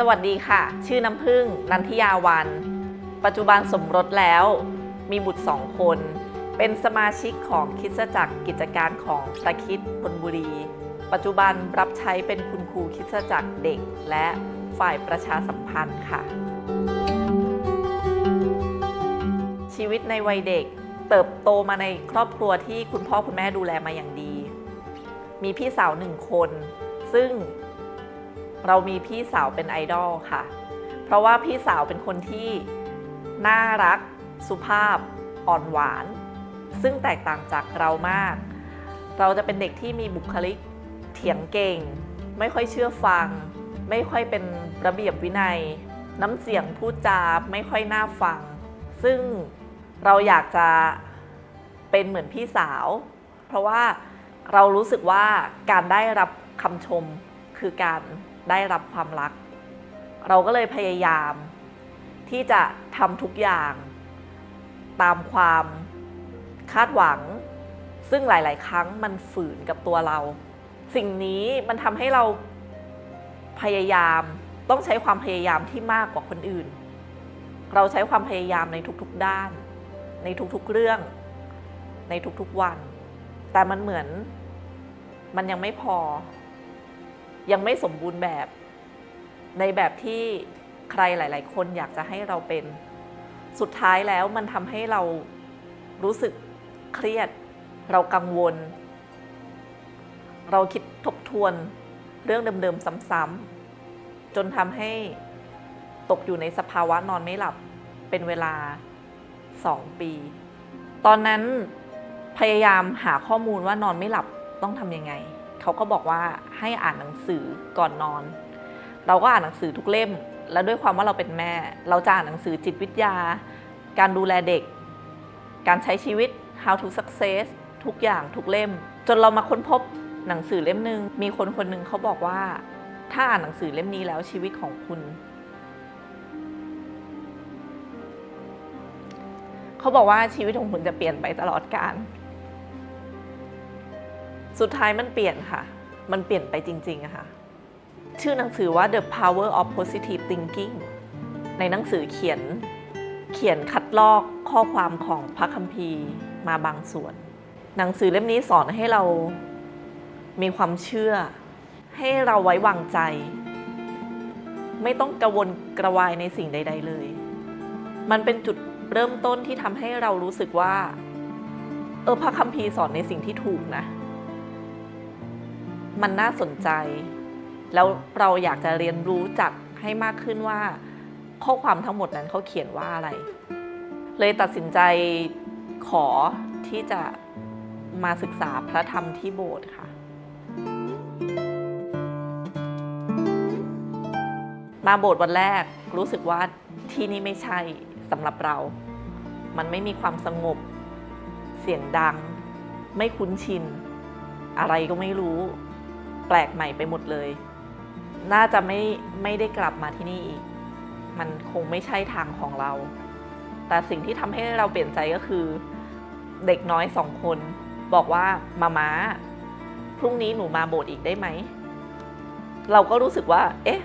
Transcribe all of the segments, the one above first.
สวัสดีค่ะ ชื่อน้ำพึ่ง นันทิยาวัน ปัจจุบันสมรสแล้ว มีบุตรสองคน เป็นสมาชิกของคิดจักรกิจการของตะคิดพลบุรี ปัจจุบันรับใช้เป็นคุณครูคิดจักรเด็กและฝ่ายประชาสัมพันธ์ค่ะ ชีวิตในวัยเด็กเติบโตมาในครอบครัวที่คุณพ่อคุณแม่ดูแลมาอย่างดี มีพี่สาวหนึ่งคน ซึ่ง เรามีพี่สาวเป็นไอดอลค่ะ เพราะว่าพี่สาวเป็นคนที่น่ารัก สุภาพ อ่อนหวาน ซึ่งแตกต่างจากเรามาก เราจะเป็นเด็กที่มีบุคลิกเถียงเก่ง ไม่ค่อยเชื่อฟัง ไม่ค่อยเป็นระเบียบวินัย น้ำเสียงพูดจาไม่ค่อยน่าฟัง ซึ่งเราอยากจะเป็นเหมือนพี่สาว เพราะว่าเรารู้สึกว่าการได้รับคำชมคือการ ได้รับความรัก เราก็เลยพยายามที่จะทำทุกอย่างตามความคาดหวัง ซึ่งหลาย ๆ ครั้งมันฝืนกับตัวเรา สิ่งนี้มันทำให้เราพยายามต้องใช้ความพยายามที่มากกว่าคนอื่น เราใช้ความพยายามในทุก ๆ ด้าน ในทุก ๆ เรื่อง ในทุก ๆ วัน แต่มันเหมือนมันยังไม่พอ ยังไม่สมบูรณ์แบบ ในแบบที่ใครหลาย ๆ คนอยากจะให้เราเป็น สุดท้ายแล้วมันทำให้เรารู้สึกเครียด เรากังวล เราคิดทบทวนเรื่องเดิม ๆ ซ้ำๆจนทำให้ตกอยู่ในสภาวะนอนไม่หลับเป็นเวลา 2 ปี ตอนนั้นพยายามหาข้อมูลว่านอนไม่หลับต้องทำยังไง เขาก็บอกว่าให้อ่านหนังสือก่อนนอน เราก็อ่านหนังสือทุกเล่ม แล้วด้วยความว่าเราเป็นแม่ เราจะอ่านหนังสือจิตวิทยา การดูแลเด็ก การใช้ชีวิต how to success ทุกอย่างทุกเล่ม จนเรามาค้นพบหนังสือเล่มหนึ่งมีคนคนหนึ่งเขาบอกว่า ถ้าอ่านหนังสือเล่มนี้แล้วชีวิตของคุณเขาบอกว่าชีวิตของคุณจะเปลี่ยนไปตลอดกาล สุดท้ายมันเปลี่ยนค่ะ มันเปลี่ยนไปจริงๆอะค่ะ ชื่อหนังสือว่า The Power of Positive Thinking ในหนังสือเขียนเขียนคัดลอกข้อความของพระคัมภีร์มาบางส่วน หนังสือเล่มนี้สอนให้เรามีความเชื่อ ให้เราไว้วางใจ ไม่ต้องกระวนกระวายในสิ่งใด ๆ เลย มันเป็นจุดเริ่มต้นที่ทำให้เรารู้สึกว่า เออพระคัมภีร์สอนในสิ่งที่ถูกนะ มันน่าสนใจ แล้วเราอยากจะเรียนรู้จักให้มากขึ้นว่า ข้อความทั้งหมดนั้นเขาเขียนว่าอะไร เลยตัดสินใจขอที่จะมาศึกษาพระธรรมที่โบสถ์ค่ะ มาโบสถ์วันแรกรู้สึกว่าที่นี่ไม่ใช่สำหรับเรา มันไม่มีความสงบ เสียงดัง ไม่คุ้นชิน อะไรก็ไม่รู้ แปลกใหม่ไปหมดเลย น่าจะไม่ไม่ได้กลับมาที่นี่อีก มันคงไม่ใช่ทางของเรา แต่สิ่งที่ทำให้เราเปลี่ยนใจก็คือ เด็กน้อยสองคน บอกว่ามาม้าพรุ่งนี้หนูมาโบสถ์อีกได้ไหม เราก็รู้สึกว่า เอ๊ะ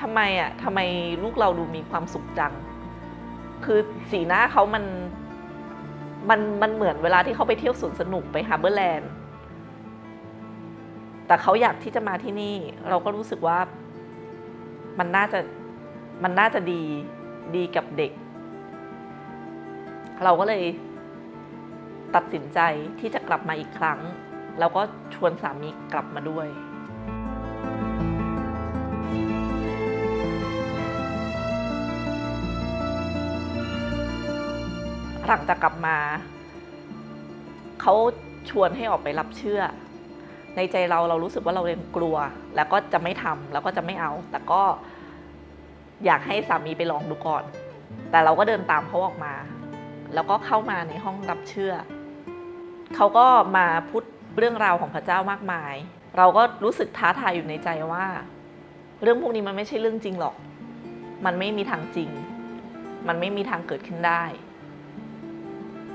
ทำไมอะทำไมลูกเราดูมีความสุขจัง คือสีหน้าเขามันมันมันเหมือนเวลาที่เขาไปเที่ยวสวนสนุกไปฮาร์เบอร์แลนด์ แต่เขาอยากที่จะมาที่นี่ เราก็รู้สึกว่ามันน่าจะมันน่าจะดีดีกับเด็ก เราก็เลยตัดสินใจที่จะกลับมาอีกครั้ง แล้วก็ชวนสามีกลับมาด้วย หลังจากกลับมา เขาชวนให้ออกไปรับเชื่อ ในใจเราเรารู้สึกว่าเราเรียนกลัว แล้วก็จะไม่ทำแล้วก็จะไม่เอา แต่ก็อยากให้สามีไปลองดูก่อน แต่เราก็เดินตามเขาออกมา แล้วก็เข้ามาในห้องรับเชื่อ เขาก็มาพูดเรื่องราวของพระเจ้ามากมาย เราก็รู้สึกท้าทายอยู่ในใจว่า เรื่องพวกนี้มันไม่ใช่เรื่องจริงหรอก มันไม่มีทางจริง มันไม่มีทางเกิดขึ้นได้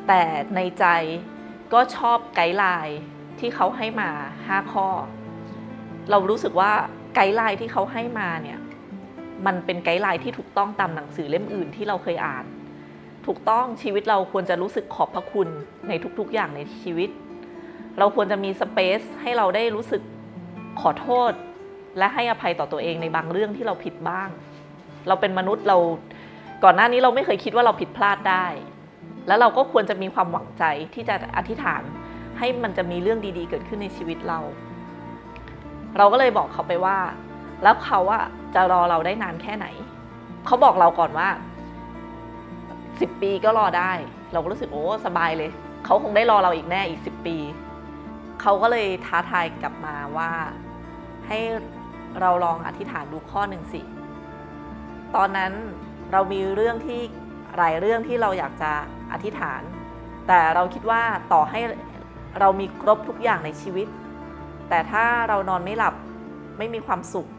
แต่ในใจก็ชอบไกด์ไลน์ ที่เขาให้มา 5 ข้อ เรารู้สึกว่าไกด์ไลน์ที่เขาให้มาเนี่ยมันเป็นไกด์ไลน์ที่ถูกต้องตามหนังสือเล่มอื่นที่เราเคยอ่าน ถูกต้องชีวิตเราควรจะรู้สึกขอบพระคุณในทุกๆอย่างในชีวิต เราควรจะมีสเปซให้เราได้รู้สึกขอโทษ และให้อภัยต่อตัวเองในบางเรื่องที่เราผิดบ้าง เราเป็นมนุษย์เราก่อนหน้านี้เราไม่เคยคิดว่าเราผิดพลาดได้ แล้วเราก็ควรจะมีความหวังใจที่จะอธิษฐาน ให้มันจะมีเรื่องดีๆ เกิดขึ้นในชีวิตเรา เราก็เลยบอกเขาไปว่า แล้วเขาอะจะรอเราได้นานแค่ไหน เขาบอกเราก่อนว่าสิบปีก็รอได้ เราก็รู้สึกโอ้สบายเลย เขาคงได้รอเราอีกแน่อีกสิบปี เขาก็เลยท้าทายกลับมาว่า ให้เราลองอธิษฐานดูข้อหนึ่งสิ ตอนนั้นเรามีเรื่องที่หลายเรื่องที่เราอยากจะอธิษฐาน แต่เราคิดว่าต่อให้ เรามีครบทุกอย่างในชีวิต แต่ถ้าเรานอนไม่หลับไม่มีความสุข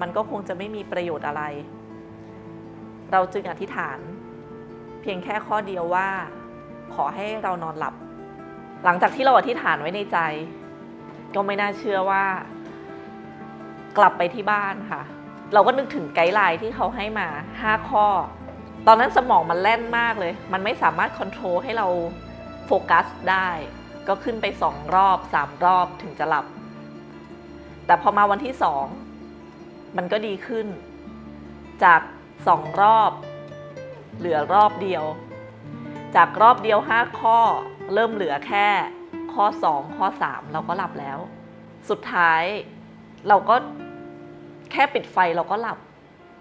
มันก็คงจะไม่มีประโยชน์อะไร เราจึงอธิษฐาน เพียงแค่ข้อเดียวว่า ขอให้เรานอนหลับ หลังจากที่เราอธิษฐานไว้ในใจ ก็ไม่น่าเชื่อว่า กลับไปที่บ้านค่ะ เราก็นึกถึงไกด์ไลน์ที่เขาให้มา 5 ข้อ ตอนนั้นสมองมันแล่นมากเลย มันไม่สามารถค o n t r o l ให้เราโฟกัสได้ ก็ขึ้นไป2รอบ3รอบถึงจะหลับ แต่พอมาวันที่2มันก็ดีขึ้น จาก2รอบ เหลือรอบเดียว จากรอบเดียว5ข้อ เริ่มเหลือแค่ข้อ2ข้อ3เราก็หลับแล้ว สุดท้ายเราก็แค่ปิดไฟเราก็หลับ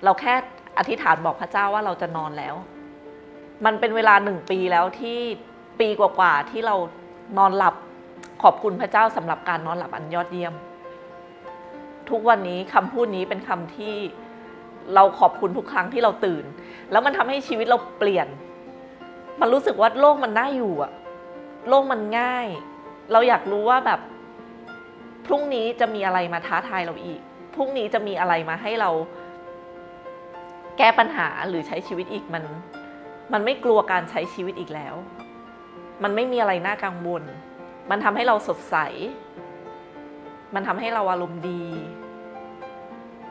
เราแค่อธิษฐานบอกพระเจ้าว่าเราจะนอนแล้ว มันเป็นเวลาหนึ่งปีแล้วที่ปีกว่าๆที่เรา นอนหลับขอบคุณพระเจ้าสำหรับการนอนหลับอันยอดเยี่ยม ทุกวันนี้คำพูดนี้เป็นคำที่เราขอบคุณทุกครั้งที่เราตื่น แล้วมันทำให้ชีวิตเราเปลี่ยน มันรู้สึกว่าโลกมันน่าอยู่อะโลกมันง่าย เราอยากรู้ว่าแบบ พรุ่งนี้จะมีอะไรมาท้าทายเราอีก พรุ่งนี้จะมีอะไรมาให้เรา แก้ปัญหาหรือใช้ชีวิตอีกมัน มันไม่กลัวการใช้ชีวิตอีกแล้ว มันไม่มีอะไรน่ากังวล มันทำให้เราสดใส มันทำให้เราอารมณ์ดี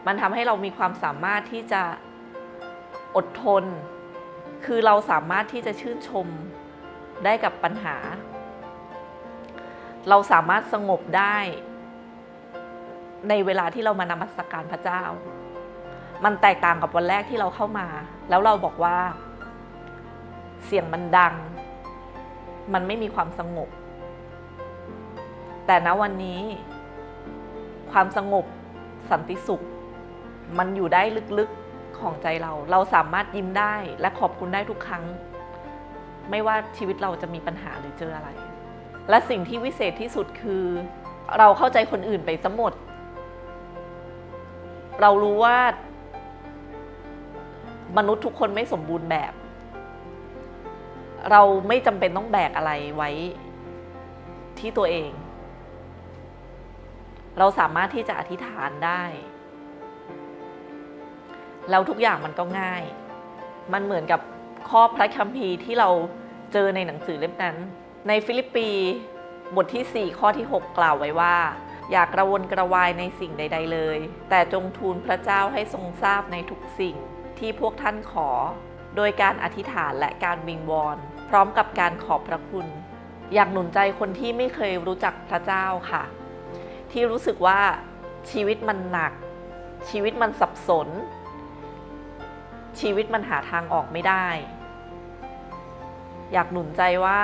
มันทำให้เรามีความสามารถที่จะอดทน คือเราสามารถที่จะชื่นชมได้กับปัญหา เราสามารถสงบได้ ในเวลาที่เรามานมัสการพระเจ้า มันแตกต่างกับวันแรกที่เราเข้ามา แล้วเราบอกว่า เสียงมันดัง มันไม่มีความสงบ แต่ณวันนี้ ความสงบสันติสุข มันอยู่ได้ลึกๆของใจเรา เราสามารถยิ้มได้และขอบคุณได้ทุกครั้ง ไม่ว่าชีวิตเราจะมีปัญหาหรือเจออะไร และสิ่งที่วิเศษที่สุดคือ เราเข้าใจคนอื่นไปซะหมด เรารู้ว่ามนุษย์ทุกคนไม่สมบูรณ์แบบ เราไม่จำเป็นต้องแบกอะไรไว้ที่ตัวเอง เราสามารถที่จะอธิษฐานได้ แล้วทุกอย่างมันก็ง่าย มันเหมือนกับข้อพระคัมภีร์ที่เราเจอในหนังสือเล่มนั้น ในฟิลิปปีบทที่ 4 ข้อที่ 6 กล่าวไว้ว่า อย่ากระวนกระวายในสิ่งใด ๆ เลย แต่จงทูลพระเจ้าให้ทรงทราบในทุกสิ่งที่พวกท่านขอ โดยการอธิษฐานและการวิงวอน พร้อมกับการขอบพระคุณ อยากหนุนใจคนที่ไม่เคยรู้จักพระเจ้าค่ะ ที่รู้สึกว่าชีวิตมันหนัก ชีวิตมันสับสน ชีวิตมันหาทางออกไม่ได้ อยากหนุนใจว่า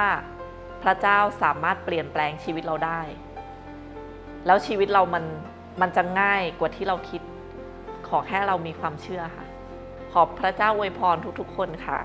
พระเจ้าสามารถเปลี่ยนแปลงชีวิตเราได้ แล้วชีวิตเรามันมันจะง่ายกว่าที่เราคิด ขอแค่เรามีความเชื่อค่ะ ขอบพระเจ้าอวยพรทุกๆคนค่ะ